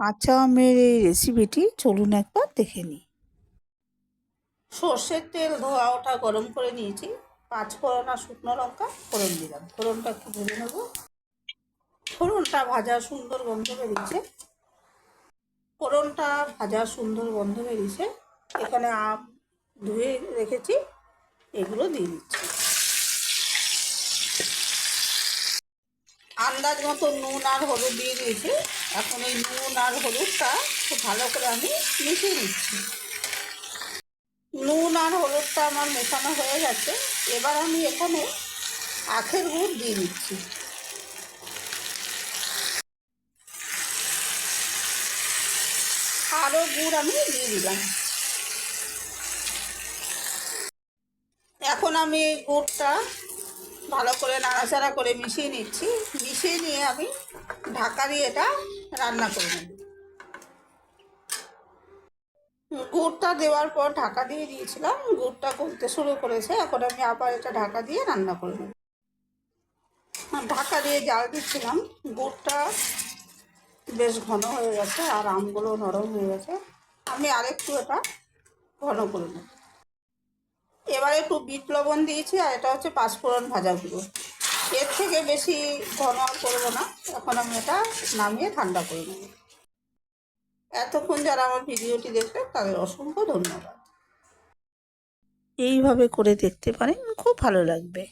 কাঁচা আমের এই রেসিপিটি চলুন একবার দেখে নিই। সর্ষের তেল ধোয়া ওঠা গরম করে নিয়েছি। পাঁচ ফোড়ন আর শুকনো লঙ্কা ফোড়ন দিলাম। ফোড়নটা একটু ভেজে নেব। ফোড়নটা ভাজা সুন্দর গন্ধ বেরিয়েছে। ফোড়নটা ভাজা সুন্দর গন্ধ বেরিয়েছে। এখানে আম ধুয়ে রেখেছি। এগুলো দিয়ে দিচ্ছি। আন্দাজ মতো নুন আর হলুদ দিয়ে দিয়েছি। এখন এই নুন আর হলুদটা খুব ভালো করে আমি মিশিয়ে নিচ্ছি। নুন আর হলুদটা আমার মেশানো হয়ে গেছে। এবার আমি এখানে আখের গুড় দিয়ে দিচ্ছি। আরও গুড় আমি দিয়ে দিলাম। এখন আমি এই গুড়টা ভালো করে নাড়াচাড়া করে মিশিয়ে নিচ্ছি। মিশিয়ে নিয়ে আমি ঢাকা দিয়ে এটা রান্না করে নেব। গুড়টা দেওয়ার পর ঢাকা দিয়ে দিয়েছিলাম। গুড়টা করতে শুরু করেছে। এখন আমি আবার এটা ঢাকা দিয়ে রান্না করে নেব। ঢাকা দিয়ে জাল দিচ্ছিলাম। গুড়টা বেশ ঘন হয়ে গেছে আর আমগুলো নরম হয়ে গেছে। আমি আরেকটু এটা ঘন করে নেব। এবার একটু বিট লবণ দিয়েছি আর এটা হচ্ছে পাঁচফোড়ন ভাজা গুঁড়ো। এর থেকে বেশি ঘন করব না, এখন আমি এটা নামিয়ে ঠান্ডা করে নেব। এতক্ষণ যারা আমার ভিডিওটি দেখলেন, তাদের অসংখ্য ধন্যবাদ। এইভাবে করে দেখতে পারেন, খুব ভালো লাগবে।